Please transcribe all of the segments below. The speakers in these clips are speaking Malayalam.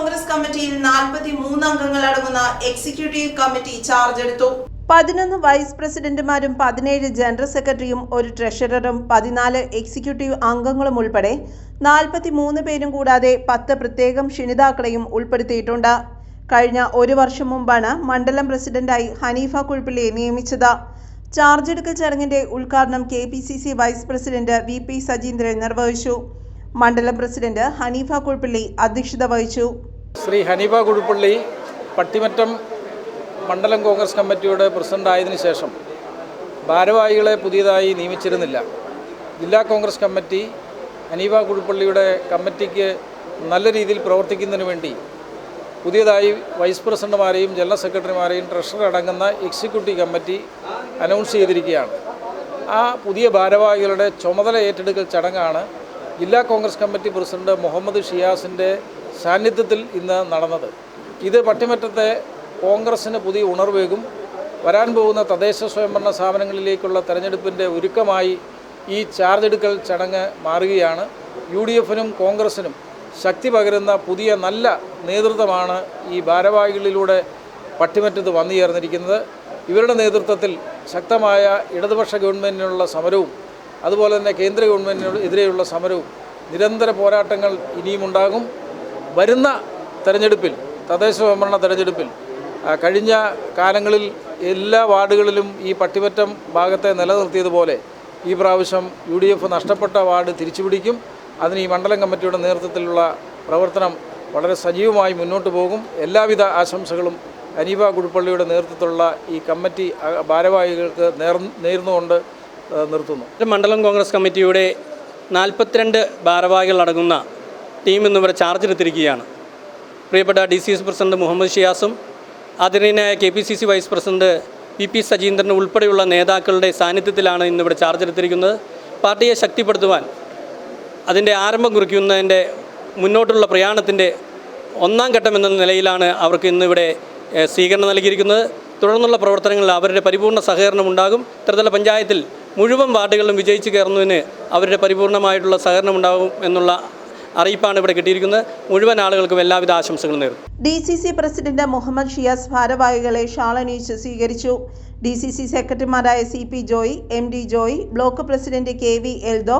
കോൺഗ്രസ് കമ്മിറ്റിയിൽ നാൽപ്പത്തി മൂന്ന് അംഗങ്ങൾ അടങ്ങുന്ന എക്സിക്യൂട്ടീവ് കമ്മിറ്റി ചാർജ് എടുത്തു. പതിനൊന്ന് വൈസ് പ്രസിഡന്റുമാരും പതിനേഴ് ജനറൽ സെക്രട്ടറിയും ഒരു ട്രഷററും പതിനാല് എക്സിക്യൂട്ടീവ് അംഗങ്ങളും ഉൾപ്പെടെ നാൽപ്പത്തി മൂന്ന് പേരും കൂടാതെ പത്ത് പ്രത്യേകം ക്ഷണിതാക്കളെയും ഉൾപ്പെടുത്തിയിട്ടുണ്ട്. കഴിഞ്ഞ ഒരു വർഷം മുമ്പാണ് മണ്ഡലം പ്രസിഡന്റായി ഹനീഫ കുഴിപ്പിള്ളിയെ നിയമിച്ചത്. ചാർജ് എടുക്കൽ ചടങ്ങിന്റെ ഉദ്ഘാടനം K P C C vice president V P Sajeendran നിർവഹിച്ചു. മണ്ഡലം പ്രസിഡന്റ് ഹനീഫ കുഴിപ്പിള്ളി അധ്യക്ഷത വഹിച്ചു. ശ്രീ ഹനീഫ കുഴുപ്പള്ളി പട്ടിമറ്റം മണ്ഡലം കോൺഗ്രസ് കമ്മിറ്റിയുടെ പ്രസിഡന്റ് ആയതിനു ശേഷം ഭാരവാഹികളെ പുതിയതായി നിയമിച്ചിരുന്നില്ല. ജില്ലാ കോൺഗ്രസ് കമ്മിറ്റി ഹനീഫ കുഴുപ്പള്ളിയുടെ കമ്മിറ്റിക്ക് നല്ല രീതിയിൽ പ്രവർത്തിക്കുന്നതിന് വേണ്ടി പുതിയതായി വൈസ് പ്രസിഡന്റുമാരെയും ജനറൽ സെക്രട്ടറിമാരെയും ട്രഷറർ അടങ്ങുന്ന എക്സിക്യൂട്ടീവ് കമ്മിറ്റി അനൗൺസ് ചെയ്തിരിക്കുകയാണ്. ആ പുതിയ ഭാരവാഹികളുടെ ചുമതല ഏറ്റെടുക്കൽ ചടങ്ങാണ് ജില്ലാ കോൺഗ്രസ് കമ്മിറ്റി പ്രസിഡന്റ് മുഹമ്മദ് ഷിയാസിന്റെ സാന്നിധ്യത്തിൽ ഇന്ന് നടന്നത്. ഇത് പട്ടിമറ്റത്തെ കോൺഗ്രസ്സിന് പുതിയ ഉണർവേകും. വരാൻ പോകുന്ന തദ്ദേശ സ്വയംഭരണ സ്ഥാപനങ്ങളിലേക്കുള്ള തെരഞ്ഞെടുപ്പിന്റെ ഒരുക്കമായി ഈ ചാർജ് എടുക്കൽ ചടങ്ങ് മാറുകയാണ്. യു ഡി എഫിനും കോൺഗ്രസിനും ശക്തി പകരുന്ന പുതിയ നല്ല നേതൃത്വമാണ് ഈ ഭാരവാഹികളിലൂടെ പട്ടിമറ്റത്ത് വന്നു ചേർന്നിരിക്കുന്നത്. ഇവരുടെ നേതൃത്വത്തിൽ ശക്തമായ ഇടതുപക്ഷ ഗവൺമെന്റിനുള്ള സമരവും അതുപോലെ തന്നെ കേന്ദ്ര ഗവൺമെന്റിനെതിരെയുള്ള സമരവും നിരന്തര പോരാട്ടങ്ങൾ ഇനിയുമുണ്ടാകും. വരുന്ന തെരഞ്ഞെടുപ്പിൽ തദ്ദേശ സ്വയംഭരണ തെരഞ്ഞെടുപ്പിൽ കഴിഞ്ഞ കാലങ്ങളിൽ എല്ലാ വാർഡുകളിലും ഈ പട്ടിമറ്റം ഭാഗത്തെ നിലനിർത്തിയതുപോലെ ഈ പ്രാവശ്യം യു ഡി എഫ് നഷ്ടപ്പെട്ട വാർഡ് തിരിച്ചുപിടിക്കും. അതിന് ഈ മണ്ഡലം കമ്മിറ്റിയുടെ നേതൃത്വത്തിലുള്ള പ്രവർത്തനം വളരെ സജീവമായി മുന്നോട്ട് പോകും. എല്ലാവിധ ആശംസകളും അനീബ കുടുപ്പള്ളിയുടെ നേതൃത്വത്തിലുള്ള ഈ കമ്മിറ്റി ഭാരവാഹികൾക്ക് നേർ നേർന്നുകൊണ്ട് നിർത്തുന്നു. മണ്ഡലം കോൺഗ്രസ് കമ്മിറ്റിയുടെ നാൽപ്പത്തിരണ്ട് ഭാരവാഹികളടങ്ങുന്ന ടീം ഇന്നിവിടെ ചാർജ് എടുത്തിരിക്കുകയാണ്. പ്രിയപ്പെട്ട D C S president Muhammad ഷിയാസും ആദരണീയനായ K P C C vice president P P Sajeendran ഉൾപ്പെടെയുള്ള നേതാക്കളുടെ സാന്നിധ്യത്തിലാണ് ഇന്നിവിടെ ചാർജ് എടുത്തിരിക്കുന്നത്. പാർട്ടിയെ ശക്തിപ്പെടുത്തുവാൻ അതിന്റെ ആരംഭം കുറിക്കുന്നതിന്റെ മുന്നോട്ടുള്ള പ്രയാണത്തിന്റെ ഒന്നാം ഘട്ടം എന്ന നിലയിലാണ് അവർക്ക് ഇന്നിവിടെ സ്വീകരണം നൽകിയിരിക്കുന്നത്. തുടർന്നുള്ള പ്രവർത്തനങ്ങളിൽ അവരുടെ പരിപൂർണ സഹകരണം ഉണ്ടാകും. ത്രിതല പഞ്ചായത്തിൽ മുഴുവൻ വാർഡുകളിലും വിജയിച്ചു കയറുന്നതിന് അവരുടെ പരിപൂർണമായിട്ടുള്ള സഹകരണം ഉണ്ടാകും എന്നുള്ള അറിയിപ്പാണ് ഇവിടെ കിട്ടിയിരിക്കുന്നത്. മുഴുവൻ ആളുകൾക്കും എല്ലാവിധ ആശംസകളും നേരുന്നു. D C C president Muhammad Shiyas ഭാരവാഹികളെ ഷാളനീച്ച് സ്വീകരിച്ചു. ഡി സി സി സെക്രട്ടറിമാരായ C P Joy M D Joy block president K V Eldo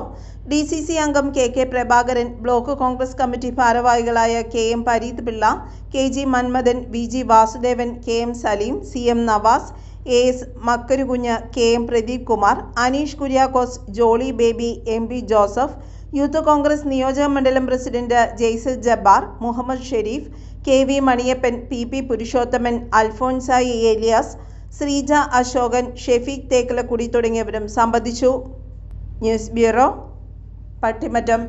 D C C അംഗം K K Prabhakaran block Congress committee ഭാരവാഹികളായ K M Pareeth Pillai K G Manmadhan V G Vasudevan K M Salim C M Navas A S Makkarukunju K M Pradeep Kumar Aneesh Kuriakose Jolly Baby M P Joseph youth Congress നിയോജക മണ്ഡലം president Jaisal Jabbar Muhammad Shereef K V Maniyappan P P Purushothaman അൽഫോൻസായി Elias Sreeja Ashokan Shefeeq തേക്കലക്കുടി തുടങ്ങിയവരും സംബന്ധിച്ചു. News bureau Pattimattam.